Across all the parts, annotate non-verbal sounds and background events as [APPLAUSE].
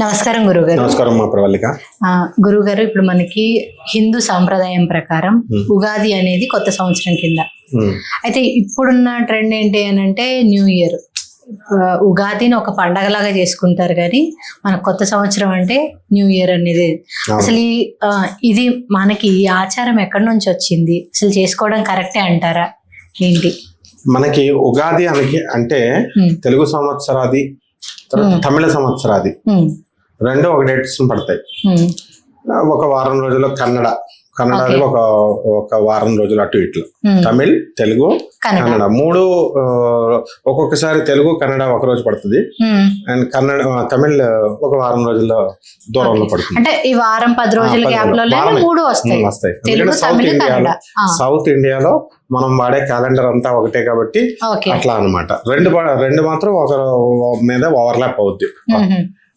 నమస్కారం గురుగారు. నమస్కారం మా ప్రవల్లిక గురుగారు ఇప్పుడు మనకి హిందూ సాంప్రదాయం ప్రకారం. ఉగాది అనేది కొత్త సంవత్సరం కింద. అయితే ఇప్పుడున్న ట్రెండ్ ఏంటి అని అంటే న్యూ ఇయర్. ఉగాదిని ఒక పండగలాగా చేసుకుంటారు కానీ మన కొత్త సంవత్సరం అంటే న్యూ ఇయర్ అనేది. అసలు ఇది మనకి ఈ ఆచారం ఎక్కడి నుంచి వచ్చింది? అసలు చేసుకోవడం కరెక్టే అంటారా? ఏంటి? మనకి ఉగాది అనకి అంటే. తెలుగు సంవత్సరాది తర్వాత. తమిళ సంవత్సరాది. రెండు ఒక డేట్స్ పడతాయి. ఒక వారం రోజుల్లో కన్నడ. Okay. ఒక ఒక వారం రోజులు అటు ఇట్లు. తమిళ్ తెలుగు కన్నడ. కన్నడ. మూడు ఒక్కొక్కసారి తెలుగు కన్నడ ఒక రోజు పడుతుంది. అండ్ కన్నడ తమిళ్ ఒక వారం రోజుల్లో దూరంలో పడుతుంది. అంటే ఈ వారం పది రోజుల గ్యాప్లో. మూడు వస్తాయి. సౌత్ కన్నడ. ఇండియాలో సౌత్ ఇండియాలో మనం వాడే క్యాలెండర్ అంతా ఒకటే కాబట్టి అట్లా అన్నమాట. రెండు రెండు మాత్రం ఒక మీద ఓవర్లాప్ అవుద్ది.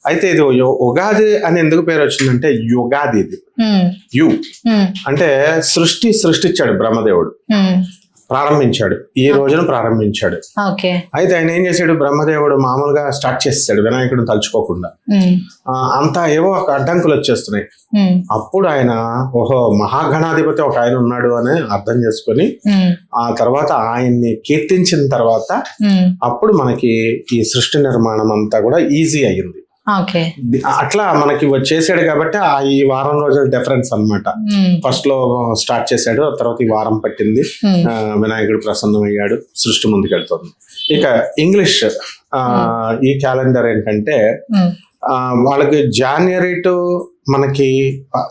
అయితే ఇది ఉగాది అని ఎందుకు పేరు వచ్చిందంటే యుగాది ఇది. యు. అంటే సృష్టి సృష్టించాడు బ్రహ్మదేవుడు. ప్రారంభించాడు. ఈ రోజున ప్రారంభించాడు. అయితే ఆయన ఏం చేశాడు? బ్రహ్మదేవుడు మామూలుగా స్టార్ట్ చేస్తాడు వినాయకుడిని తలుచుకోకుండా. అంతా ఏవో ఒక అడ్డంకులు వచ్చేస్తున్నాయి. అప్పుడు ఆయన ఓహో మహాగణాధిపతి ఒక ఆయన ఉన్నాడు అని అర్థం చేసుకొని ఆ తర్వాత ఆయన్ని కీర్తించిన తర్వాత అప్పుడు మనకి ఈ సృష్టి నిర్మాణం అంతా కూడా ఈజీ అయ్యింది. అట్లా మనకి వ- చేశాడు కాబట్టి ఆ ఈ వారం రోజుల డిఫరెన్స్ అన్నమాట. ఫస్ట్లో స్టార్ట్ చేశాడు ఆ తర్వాత ఈ వారం పట్టింది. ఆ, వినాయకుడు ప్రసన్నమయ్యాడు సృష్టి ముందుకెళ్తుంది ఇక ఇంగ్లీష్ ఈ క్యాలెండర్ ఏంటంటే ఆ, వాళ్ళకి జాన్వరి టు మనకి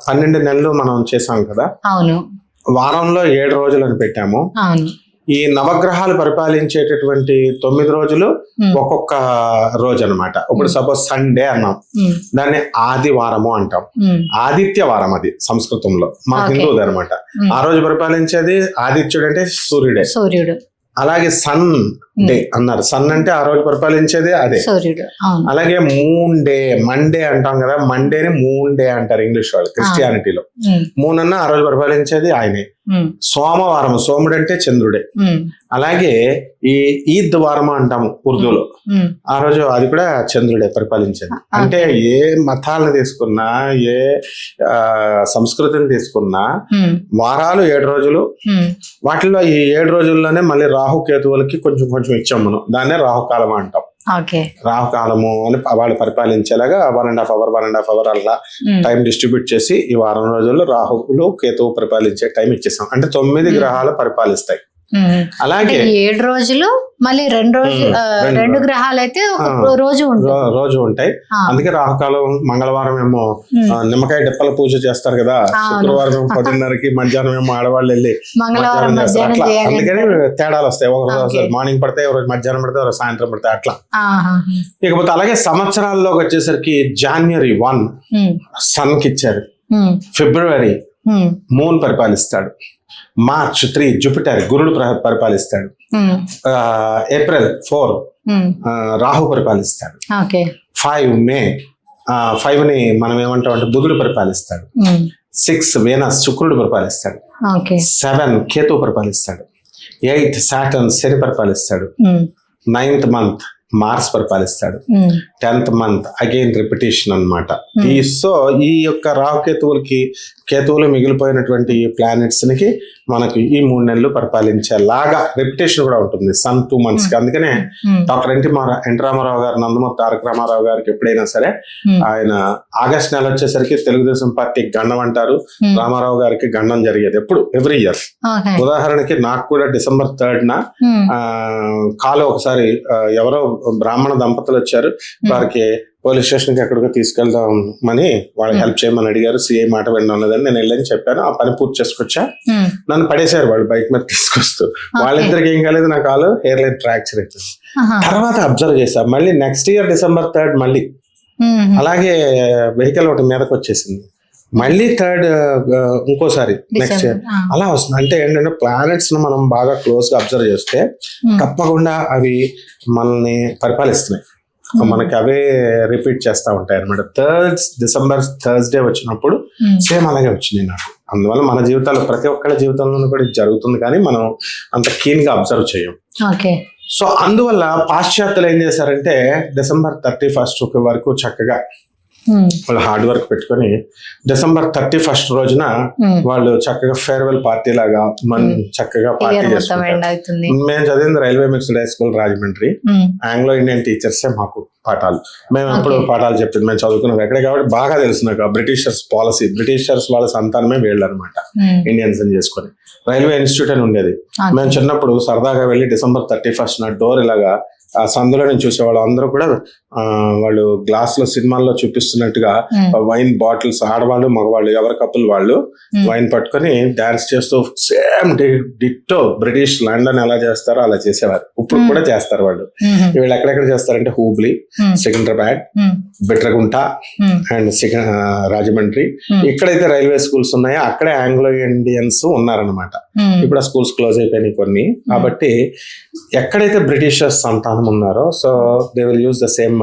పన్నెండు నెలలు మనం చేసాం కదా. అవును. వారంలో ఏడు రోజులు అని పెట్టాము. అవును. ఈ నవగ్రహాలు పరిపాలించేటటువంటి తొమ్మిది రోజులు ఒక్కొక్క రోజు అన్నమాట ఇప్పుడు సపోజ్ సండే అన్నాం. దాన్ని ఆదివారము అంటాం. ఉమ్, ఆదిత్య వారం అది సంస్కృతంలో. Okay. హిందువుది అనమాట. ఆ రోజు పరిపాలించేది ఆదిత్యుడు అంటే సూర్యుడే. సూర్యుడు. అలాగే సన్ డే అన్నారు. సన్ అంటే ఆ రోజు పరిపాలించేది అదే. అలాగే మూన్ డే మండే అంటాం కదా. మండేని మూన్ డే అంటారు ఇంగ్లీష్ వాళ్ళు క్రిస్టియానిటీలో. మూన్ అన్న ఆ రోజు పరిపాలించేది ఆయనే. సోమవారం సోముడు అంటే చంద్రుడే. అలాగే ఈ ఈద్ వారం అంటాము ఉర్దూలో. ఆ రోజు అది కూడా చంద్రుడే పరిపాలించేది. అంటే ఏ మతాలను తీసుకున్నా ఏ ఆ, సంస్కృతిని తీసుకున్నా వారాలు ఏడు రోజులు. వాటిల్లో ఈ ఏడు రోజుల్లోనే మళ్ళీ రాహు కేతువులకి కొంచెం కొంచెం ఇచ్చాం మనం. దాన్నే రాహుకాలం అంటాం. రాహుకాలము అని వాళ్ళు పరిపాలించేలాగా one and half hour one and half hour అలా టైం డిస్ట్రిబ్యూట్ చేసి ఈ వారం రోజుల్లో రాహువులు కేతువు పరిపాలించే టైం ఇచ్చేసాం. అంటే తొమ్మిది. గ్రహాలు పరిపాలిస్తాయి. అలాగే ఏడు రోజులు మళ్ళీ రెండు రోజు రెండు. గ్రహాలు అయితే ఒక. రోజు రోజు ఉంటాయి. అందుకే రాహుకాలం మంగళవారం ఏమో నిమ్మకాయ డిప్పల పూజ చేస్తారు కదా. శుక్రవారం ఏమో పదిన్నరకి [LAUGHS] మధ్యాహ్నం ఏమో ఆడవాళ్ళు వెళ్ళి మంగళవారం అట్లా. అందుకని తేడాలు వస్తాయి. ఒక రోజు. మార్నింగ్ పడితే ఒక రోజు మధ్యాహ్నం పడితే ఒక రోజు సాయంత్రం పడితే అట్లా. ఇకపోతే అలాగే సంవత్సరాల్లోకి వచ్చేసరికి జాన్వరి వన్ సన్కి ఇచ్చారు ఫిబ్రవరి మూన్ పరిపాలిస్తాడు. మార్చ్ త్రీ జూపిటర్ గురుడు ప్ర- పరిపాలిస్తాడు. ఆ, ఏప్రిల్ ఫోర్ ఉమ్, రాహు పరిపాలిస్తాడు. ఫైవ్ మే ఫైవ్ని మనం ఏమంటాం అంటే బుధుడు పరిపాలిస్తాడు. ఉమ్, సిక్స్ వేనస్ శుక్రుడు పరిపాలిస్తాడు. సెవెన్ కేతు పరిపాలిస్తాడు. ఎయిత్ సాటర్న్ శని పరిపాలిస్తాడు. నైన్త్ మంత్ మార్స్ పరిపాలిస్తాడు. టెన్త్ మంత్ అగైన్ రిపిటేషన్ అన్నమాట. Hmm. ఈ సో ఈ యొక్క రాహుకేతువులకి కేతువులు మిగిలిపోయినటువంటి ఈ ప్లానెట్స్కి మనకి ఈ మూడు నెలలు పరిపాలించేలాగా రెప్యుటేషన్ కూడా ఉంటుంది. సన్ టూ మంత్స్కి. అందుకనే ఉమ్, doctor N T N T Ramarao garu Nandamuri Taraka Ramarao గారికి ఎప్పుడైనా సరే ఉమ్, ఆయన ఆగస్ట్ నెల వచ్చేసరికి తెలుగుదేశం పార్టీ గండం అంటారు. రామారావు గారికి గండం జరిగేది ఎప్పుడు ఎవ్రీ ఇయర్ ఉదాహరణకి నాకు కూడా డిసెంబర్ థర్డ్ న కాలు ఒకసారి ఎవరో బ్రాహ్మణ దంపతులు వచ్చారు. వారికి పోలీస్ స్టేషన్కి ఎక్కడికో తీసుకెళ్దామని వాళ్ళకి హెల్ప్ చేయమని అడిగారు. సిఐ మాట వినడం లేదని నేను వెళ్ళని చెప్పాను. ఆ పని పూర్తి చేసుకొచ్చా. ఉమ్, నన్ను పడేశారు వాళ్ళు బైక్ మీద తీసుకొస్తూ. వాళ్ళిద్దరికి ఏం కాలేదు. నా కాలు హెయిర్ లైన్ ఫ్రాక్చర్ ఆహా. తర్వాత అబ్జర్వ్ చేశా. మళ్ళీ నెక్స్ట్ ఇయర్ డిసెంబర్ థర్డ్ మళ్ళీ. ఉమ్, అలాగే వెహికల్ ఒకటి మీదకి వచ్చేసింది. మళ్ళీ థర్డ్ ఇంకోసారి నెక్స్ట్ ఇయర్ అలా వస్తుంది. అంటే ఏంటంటే ప్లానెట్స్ను మనం బాగా క్లోజ్గా అబ్జర్వ్ చేస్తే తప్పకుండా అవి మనల్ని పరిపాలిస్తున్నాయి. మనకి అవే రిపీట్ చేస్తూ ఉంటాయి అనమాట థర్డ్ డిసెంబర్ థర్స్డే వచ్చినప్పుడు సేమ్ అలాగే వచ్చింది నాకు. అందువల్ల మన జీవితాల్లో ప్రతి ఒక్కళ్ళ జీవితంలోనూ కూడా జరుగుతుంది కానీ మనం అంత keen గా అబ్జర్వ్ చేయం సో అందువల్ల పాశ్చాత్యులు ఏం చేశారంటే డిసెంబర్ థర్టీ ఫస్ట్ వరకు చక్కగా వాళ్ళు హార్డ్ వర్క్ పెట్టుకొని డిసెంబర్ థర్టీ ఫస్ట్ రోజున ఉమ్. వాళ్ళు చక్కగా ఫేర్వెల్ పార్టీ లాగా మన చక్కగా పార్టీ మేము చదివింది railway mixed high school Rajahmundry. Anglo Indian టీచర్సే మాకు పాఠాలు. మేము ఎప్పుడు. పాఠాలు చెప్పింది మేము చదువుకున్నాం ఎక్కడే కాబట్టి బాగా తెలుసు నాకు బ్రిటిషర్స్ పాలసీ బ్రిటిషర్స్ వాళ్ళ సంతానమే వీళ్ళు అనమాట ఇండియన్స్ అని చేసుకొని. రైల్వే ఇన్స్టిట్యూట్ అని ఉండేది. మేము చిన్నప్పుడు సరదాగా వెళ్ళి డిసెంబర్ థర్టీ ఫస్ట్ నా డోర్ ఇలాగా ఆ సందులో నుంచి చూసేవాళ్ళు అందరూ కూడా వాళ్ళు గ్లాస్లో సినిమాల్లో చూపిస్తున్నట్టుగా వైన్ బాటిల్స్ ఆడవాళ్ళు మగవాళ్ళు ఎవరి కప్పులు వాళ్ళు. వైన్ పట్టుకొని డాన్స్ చేస్తూ సేమ్ డిట్టో బ్రిటిష్ లండన్ ఎలా చేస్తారో అలా చేసేవారు. ఇప్పుడు. కూడా చేస్తారు వాళ్ళు. వీళ్ళు ఎక్కడెక్కడ చేస్తారంటే హూబ్లీ సికింద్రాబాద్ బిట్రగుంట అండ్ సిక- రాజమండ్రి. ఎక్కడైతే రైల్వే స్కూల్స్ ఉన్నాయో అక్కడే ఆంగ్లో ఇండియన్స్ ఉన్నారనమాట. ఇప్పుడు ఆ స్కూల్స్ క్లోజ్ అయిపోయినాయి కొన్ని. కాబట్టి ఎక్కడైతే బ్రిటిషర్స్ సంతానం ఉన్నారో so they will use the same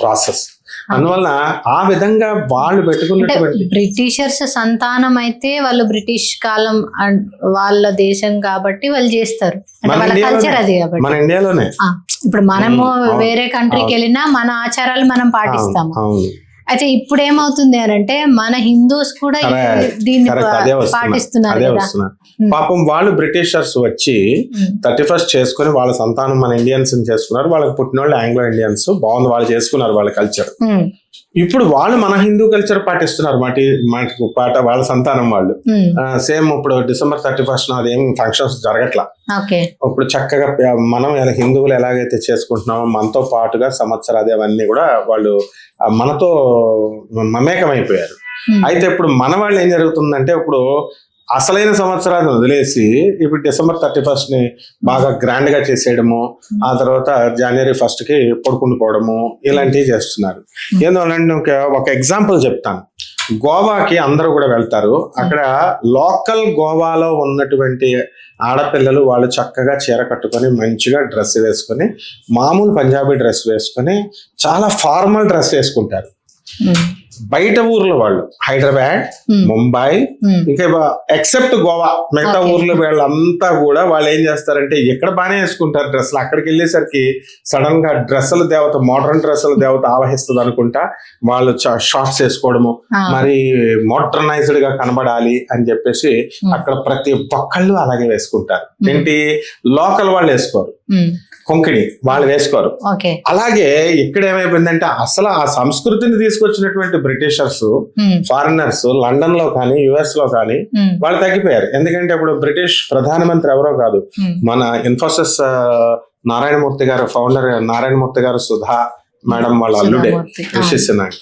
process అందువల్ల ఆ విధంగా వాళ్ళు పెట్టుకున్నటువంటి బ్రిటిషర్స్ సంతానం అయితే వాళ్ళు బ్రిటిష్ కాలం వాళ్ళ దేశం కాబట్టి వాళ్ళు చేస్తారు. వాళ్ళ. కల్చర్ అది కాబట్టి. మన ఇండియాలోనే. ఇప్పుడు మనము. వేరే కంట్రీకి వెళ్ళినా మన ఆచారాలు మనం పాటిస్తాము. అయితే ఇప్పుడు ఏమవుతుంది అని అంటే మన హిందూస్ కూడా. దీన్ని పాటిస్తున్నారు కదా. పాపం వాళ్ళు బ్రిటిషర్స్ వచ్చి థర్టీ ఫస్ట్ చేసుకుని వాళ్ళ సంతానం మన ఇండియన్స్ చేసుకున్నారు. వాళ్ళకి పుట్టిన వాళ్ళు ఆంగ్లో ఇండియన్స్. బాగుంది వాళ్ళు చేసుకున్నారు వాళ్ళ కల్చర్. ఇప్పుడు వాళ్ళు మన హిందూ కల్చర్ పాటిస్తున్నారు. మాటి మనకి పాట వాళ్ళ సంతానం వాళ్ళు. సేమ్ ఇప్పుడు డిసెంబర్ థర్టీ ఫస్ట్ అదేం ఫంక్షన్స్ జరగట్లా. ఇప్పుడు చక్కగా మనం హిందువులు ఎలాగైతే చేసుకుంటున్నామో మనతో పాటుగా సంవత్సరాది అవన్నీ కూడా వాళ్ళు మనతో మమేకమైపోయారు. అయితే ఇప్పుడు మన వాళ్ళు ఏం జరుగుతుందంటే ఇప్పుడు అసలైన సంవత్సరాన్ని వదిలేసి ఇప్పుడు డిసెంబర్ థర్టీ ఫస్ట్ని బాగా గ్రాండ్గా చేసేయడము ఆ తర్వాత జనవరి ఫస్ట్కి పడుకుని పోవడము ఇలాంటివి చేస్తున్నారు. ఎందువల్లంటే ఒక ఎగ్జాంపుల్ చెప్తాను. గోవాకి అందరూ కూడా వెళ్తారు. అక్కడ లోకల్ గోవాలో ఉన్నటువంటి ఆడపిల్లలు వాళ్ళు చక్కగా చీర కట్టుకొని మంచిగా డ్రెస్ వేసుకొని మామూలు పంజాబీ డ్రెస్ వేసుకొని చాలా ఫార్మల్ డ్రెస్ వేసుకుంటారు. బయట ఊర్లో వాళ్ళు హైదరాబాద్ ఉమ్, ముంబై ఉమ్, ఇంకా ఎక్సెప్ట్ గోవా మిగతా. ఊర్లో వీళ్ళంతా కూడా వాళ్ళు ఏం చేస్తారంటే ఇక్కడ బాగానే వేసుకుంటారు డ్రెస్సులు. అక్కడికి వెళ్ళేసరికి సడన్గా డ్రెస్సుల దేవత మోడర్న్ డ్రెస్సుల దేవత ఆవహిస్తుంది అనుకుంటా వాళ్ళు షార్ట్స్ వేసుకోవడము. ఆ, మరి మోడర్నైజ్డ్గా కనబడాలి అని చెప్పేసి Hmm. అక్కడ ప్రతి ఒక్కళ్ళు అలాగే వేసుకుంటారు. Hmm. ఏంటి? లోకల్ వాళ్ళు వేసుకోరు. కొంకిణి వాళ్ళు వేసుకోరు. అలాగే ఇక్కడ ఏమైపోయిందంటే అసలు ఆ సంస్కృతిని తీసుకొచ్చినటువంటి బ్రిటిషర్స్ ఫారినర్స్ లండన్లో కానీ యుఎస్లో కానీ వాళ్ళు తగ్గిపోయారు. ఎందుకంటే ఇప్పుడు బ్రిటిష్ ప్రధానమంత్రి ఎవరో కాదు. మన ఇన్ఫోసిస్ నారాయణమూర్తి గారు ఫౌండర్ నారాయణమూర్తి గారు సుధా మేడం వాళ్ళ అల్లుడే సుధామూర్తి. ఆ, రిషి సినాక్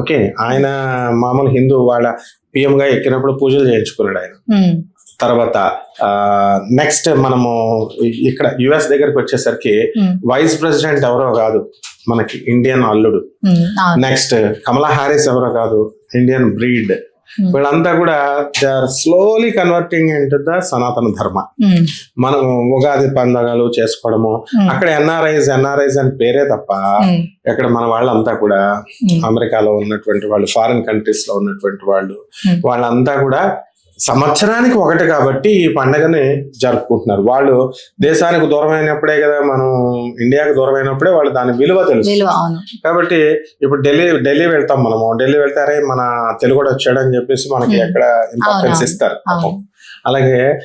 ఓకే. ఆయన మామూలు హిందూ వాళ్ళ పిఎం గా ఎక్కినప్పుడు పూజలు చేయించుకున్నాడు ఆయన. తర్వాత నెక్స్ట్ మనము ఇక్కడ యుఎస్ దగ్గరికి వచ్చేసరికి వైస్ ప్రెసిడెంట్ ఎవరో కాదు మనకి ఇండియన్ అల్లుడు. నెక్స్ట్ కమలా హారిస్ ఎవరో కాదు ఇండియన్ బ్రీడ్ Hmm. వీళ్ళంతా కూడా they are slowly converting into the Sanatana Dharma మనం ఉగాది పండగలు చేసుకోవడము ఉమ్, అక్కడ ఎన్ఆర్ఐస్ ఎన్ఆర్ఐస్ అని పేరే తప్ప ఇక్కడ మన వాళ్ళంతా కూడా అమెరికాలో ఉన్నటువంటి వాళ్ళు ఫారిన్ కంట్రీస్లో ఉన్నటువంటి వాళ్ళు Hmm. వాళ్ళంతా కూడా సంవత్సరానికి ఒకటి కాబట్టి ఈ పండగని జరుపుకుంటున్నారు. వాళ్ళు దేశానికి దూరమైనప్పుడే కదా మనం ఇండియాకి దూరమైనప్పుడే వాళ్ళు దాని విలువ తెలుసు. కాబట్టి ఇప్పుడు ఢిల్లీ ఢిల్లీ వెళ్తాం మనము. ఢిల్లీ వెళ్తే అరే మన తెలుగు కూడా వచ్చాడని చెప్పేసి మనకి. ఎక్కడ ఇంపార్టెన్స్. ఇస్తారు. అలాగే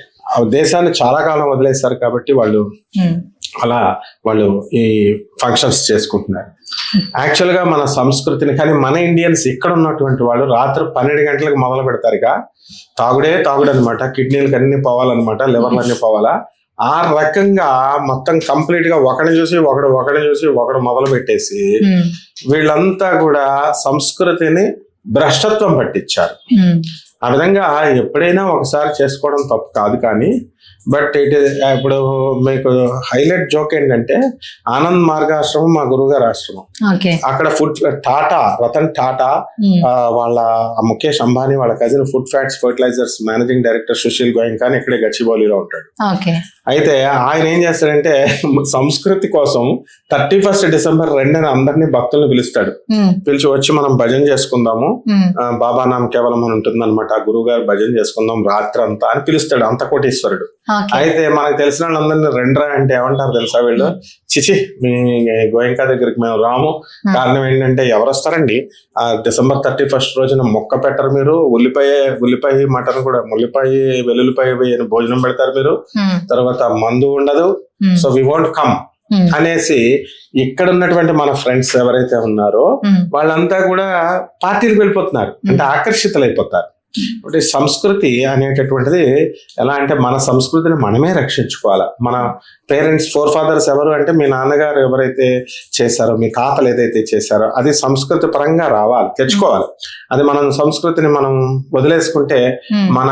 దేశాన్ని చాలా కాలం వదిలేస్తారు కాబట్టి వాళ్ళు అలా వాళ్ళు ఈ ఫంక్షన్స్ చేసుకుంటున్నారు. యాక్చువల్గా మన సంస్కృతిని కానీ మన ఇండియన్స్ ఇక్కడ ఉన్నటువంటి వాళ్ళు రాత్రి పన్నెండు గంటలకు మొదలు పెడతారు ఇక. తాగుడే తాగుడు అనమాట కిడ్నీలకు అన్ని పోవాలన్నమాట. లివర్లు అన్ని పోవాలా. ఆ రకంగా మొత్తం కంప్లీట్గా ఒకడిని చూసి ఒకడు ఒకడిని చూసి ఒకడు మొదలు పెట్టేసి ఉమ్, వీళ్ళంతా కూడా సంస్కృతిని భ్రష్టత్వం పట్టించారు. ఉమ్, ఆ విధంగా ఎప్పుడైనా ఒకసారి చేసుకోవడం తప్పు కాదు కానీ బట్ ఇట్ ఇప్పుడు మీకు హైలైట్ జోక్ ఏంటంటే ఆనంద్ మార్గాశ్రమం మా గురువుగారు ఆశ్రమం. అక్కడ ఫుడ్ టాటా రతన్ టాటా వాళ్ళ ముఖేష్ అంబానీ వాళ్ళ cousin food fats fertilizers managing director Sushil Goenka అని ఇక్కడే గచ్చిబౌలిలో ఉంటాడు. ఓకే. అయితే ఆయన ఏం చేస్తాడంటే సంస్కృతి కోసం థర్టీ ఫస్ట్ డిసెంబర్ రెండున అందరినీ భక్తుల్ని పిలుస్తాడు. పిలిచి వచ్చి మనం భజన చేసుకుందాము. బాబా నామ కేవలం అని ఉంటుంది అనమాట గురువు గారు భజన చేసుకుందాం రాత్రి అంతా అని పిలుస్తాడు అంత కోటీశ్వరుడు. అయితే మనకు తెలిసిన వాళ్ళందరినీ రెండ్రా అంటే ఏమంటారు తెలుసా వీళ్ళు? చిచి మీ గోయంకా దగ్గరికి మేము రాము. కారణం ఏంటంటే ఎవరు వస్తారండి ఆ డిసెంబర్ థర్టీ ఫస్ట్ రోజున మొక్క పెట్టరు మీరు. ఉల్లిపాయ ఉల్లిపాయ మటన్ కూడా ఉల్లిపాయ వెల్లుల్లిపాయ భోజనం పెడతారు మీరు. తర్వాత మందు ఉండదు. సో వి వాంట్ కమ్ అనేసి ఇక్కడ ఉన్నటువంటి మన ఫ్రెండ్స్ ఎవరైతే ఉన్నారో వాళ్ళంతా కూడా పార్టీలకు వెళ్ళిపోతున్నారు. అంటే ఆకర్షితులు అంటే సంస్కృతి అనేటటువంటిది ఎలా అంటే మన సంస్కృతిని మనమే రక్షించుకోవాలి. మన పేరెంట్స్ ఫోర్ ఫాదర్స్ ఎవరు అంటే మీ నాన్నగారు ఎవరైతే చేశారో మీ తాతలు ఏదైతే చేశారో అది సంస్కృతి పరంగా రావాలి తెచ్చుకోవాలి. అది మనం సంస్కృతిని మనం వదిలేసుకుంటే మన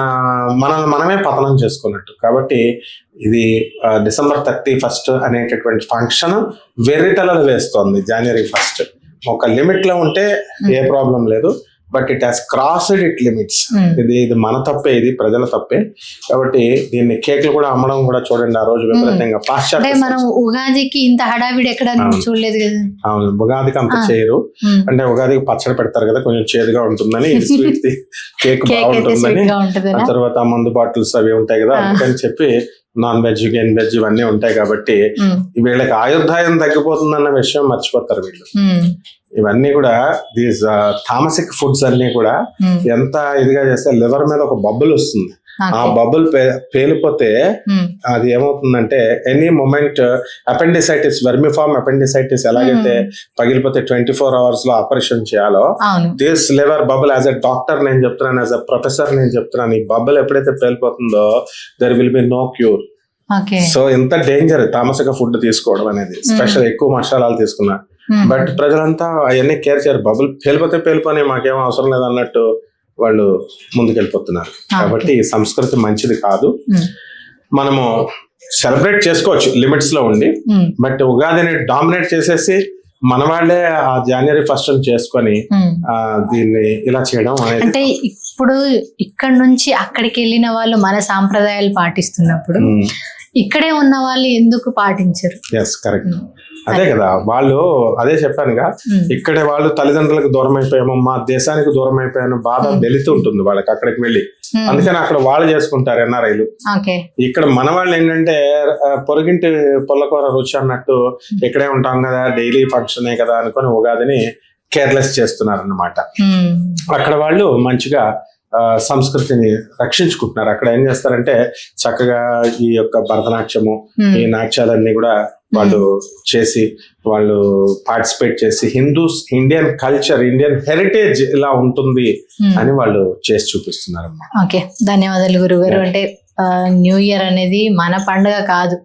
మనల్ని మనమే పతనం చేసుకున్నట్టు. కాబట్టి ఇది డిసెంబర్ థర్టీ ఫస్ట్ అనేటటువంటి ఫంక్షన్ వెర్రిటలలో వేస్తోంది జనవరి ఫస్ట్. ఒక లిమిట్లో ఉంటే ఏ ప్రాబ్లం లేదు. But it has crossed it limits um. ఇది ఇది మన తప్పే ఇది ప్రజల తప్పే కాబట్టి దీన్ని కేక్లు కూడా అమ్మడం కూడా చూడండి ఆ రోజు విపరీతంగా అంటే పాశ్చాత్య మనం ఉగాదికి ఇంత హడావిడి ఎక్కడ. చూడలేదు కదా అవును, ఉగాదికి అంత. చేయరు ఉమ్. అంటే ఉగాదికి పచ్చడి పెడతారు కదా కొంచెం చేదుగా ఉంటుందని స్వీట్ కేక్ [LAUGHS] బాగుంటుందని ఆ తర్వాత మందు బాటిల్స్ అవి ఉంటాయి కదా. అందుకని చెప్పి నాన్ వెజ్ గెన్ వెజ్ ఇవన్నీ ఉంటాయి కాబట్టి వీళ్ళకి ఆయుర్దాయం తగ్గిపోతుందన్న విషయం మర్చిపోతారు వీళ్ళు. ఇవన్నీ కూడా దీస్ తామసిక్ ఫుడ్స్ అన్ని కూడా ఎంత ఇదిగా చేస్తే లివర్ మీద ఒక బబుల్ వస్తుంది. ఆ బబుల్ పేలిపోతే అది ఏమవుతుందంటే any moment appendicitis vermiform appendicitis ఎలాగైతే పగిలిపోతే ట్వంటీ ఫోర్ అవర్స్లో ఆపరేషన్ చేయాలో this liver bubble as a doctor నేను చెప్తున్నాను యాజ్ ఎ ప్రొఫెసర్ నేను చెప్తున్నాను ఈ బబుల్ ఎప్పుడైతే పేలిపోతుందో there will be no cure. So ఎంత డేంజర్ తామసిక ఫుడ్ తీసుకోవడం అనేది స్పెషల్ ఎక్కువ మసాలాలు తీసుకున్నా. బట్ ప్రజలంతా అవన్నీ కేర్ చేయరు. బబుల్ పేలిపోతే పేలిపోయి మాకేం అవసరం లేదు అన్నట్టు వాళ్ళు ముందుకెళ్ళిపోతున్నారు. కాబట్టి సంస్కృతి మంచిది కాదు. మనము సెలబ్రేట్ చేసుకోవచ్చు లిమిట్స్లో ఉండి బట్ ఉగాదిని డామినేట్ చేసేసి మన వాళ్ళే ఆ జనవరి ఫస్ట్ చేసుకొని దీన్ని ఇలా చేయడం అంటే ఇప్పుడు ఇక్కడ నుంచి అక్కడికి వెళ్ళిన వాళ్ళు మన సాంప్రదాయాలు పాటిస్తున్నప్పుడు ఇక్కడే ఉన్న వాళ్ళు ఎందుకు పాటించరు? ఎస్ కరెక్ట్ అదే కదా వాళ్ళు అదే చెప్పానుగా ఇక్కడే వాళ్ళు తల్లిదండ్రులకు దూరం అయిపోయాము మా దేశానికి దూరం అయిపోయాను బాధ. వెళుతూ ఉంటుంది వాళ్ళకి అక్కడికి వెళ్ళి. అందుకని అక్కడ వాళ్ళు చేసుకుంటారు ఎన్ఆర్ఐలు. ఇక్కడ మన వాళ్ళు ఏంటంటే పొరుగింటి పొల్లకూర రుచి అన్నట్టు ఇక్కడే ఉంటాం కదా డైలీ ఫంక్షనే కదా అనుకొని ఉగాదిని కేర్లెస్ చేస్తున్నారు అన్నమాట అక్కడ వాళ్ళు మంచిగా ఆ, సంస్కృతిని రక్షించుకుంటున్నారు. అక్కడ ఏం చేస్తారంటే చక్కగా ఈ యొక్క భరతనాట్యము ఈ నాట్యాలన్నీ కూడా వాళ్ళు చేసి వాళ్ళు పార్టిసిపేట్ చేసి Hindus Indian culture Indian heritage ఇలా ఉంటుంది ఉమ్. అని వాళ్ళు చేసి చూపిస్తున్నారు ఓకే ధన్యవాదాలు గురుగారు. అంటే న్యూ ఇయర్ అనేది మన పండుగ కాదు.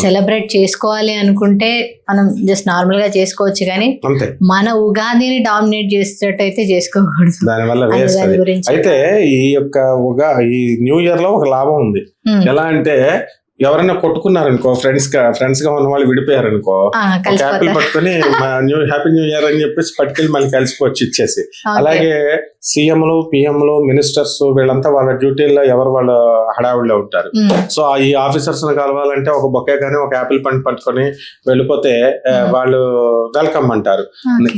సెలబ్రేట్ చేసుకోవాలి అనుకుంటే మనం జస్ట్ నార్మల్గా చేసుకోవచ్చు కానీ మన ఉగాదిని డామినేట్ చేసేటట్టయితే చేసుకోకూడదు. దానివల్ల అయితే ఈ యొక్క ఉగా ఈ న్యూ ఇయర్లో ఒక లాభం ఉంది. ఎలా అంటే ఎవరైనా కొట్టుకున్నారనుకో ఫ్రెండ్స్గా ఫ్రెండ్స్గా ఉన్న వాళ్ళు విడిపోయారనుకో ఒక యాపిల్ కలిసిపోతారు పట్టుకొని న్యూ హ్యాపీ న్యూ ఇయర్ అని చెప్పేసి పట్టుకెళ్ళి మళ్ళీ కలిసిపోవచ్చు ఇచ్చేసి. అలాగే సీఎంలు పిఎంలు మినిస్టర్స్ వీళ్ళంతా వాళ్ళ డ్యూటీల్లో ఎవరు వాళ్ళ హడావుడిలో ఉంటారు సో ఈ ఆఫీసర్స్ కలవాలంటే ఒక బొకే కానీ ఒక యాపిల్ పండు పట్టుకొని వెళ్ళిపోతే. వాళ్ళు వెల్కమ్ అంటారు.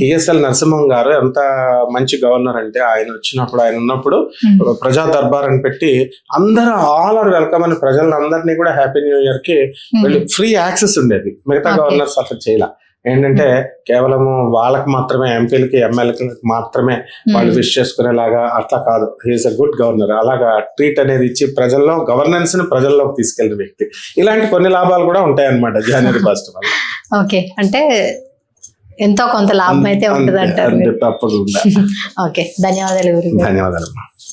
ఈఎస్ఎల్ నరసింహం గారు ఎంత మంచి గవర్నర్ అంటే ఆయన వచ్చినప్పుడు ఆయన ఉన్నప్పుడు ప్రజా దర్బార్ అని పెట్టి అందరూ ఆల్ ఆర్ వెల్కమ్ అని ప్రజలందరినీ కూడా హ్యాపీ న్యూ ఇయర్కి ఉమ్, వెళ్ళి ఫ్రీ యాక్సెస్ ఉండేది. మిగతా. గవర్నర్స్ అట్లా చేయాల. ఏంటంటే కేవలము వాళ్ళకి మాత్రమే ఎంపీలకి ఎమ్మెల్యేకి మాత్రమే వాళ్ళు విష్ చేసుకునేలాగా అట్లా కాదు. హీఈస్ అ గుడ్ గవర్నర్ అలాగా ట్రీట్ అనేది ఇచ్చి ప్రజల్లో గవర్నెన్స్ని ప్రజల్లోకి తీసుకెళ్ళిన వ్యక్తి. ఇలాంటి కొన్ని లాభాలు కూడా ఉంటాయి అనమాట జనవరి ఫస్ట్ వల్ల. ఓకే. అంటే ఎంతో కొంత లాభం అయితే ఉంటుంది అంటారు మీరు. తప్పకుండా. [LAUGHS] ఓకే. ధన్యవాదాలు ధన్యవాదాలు.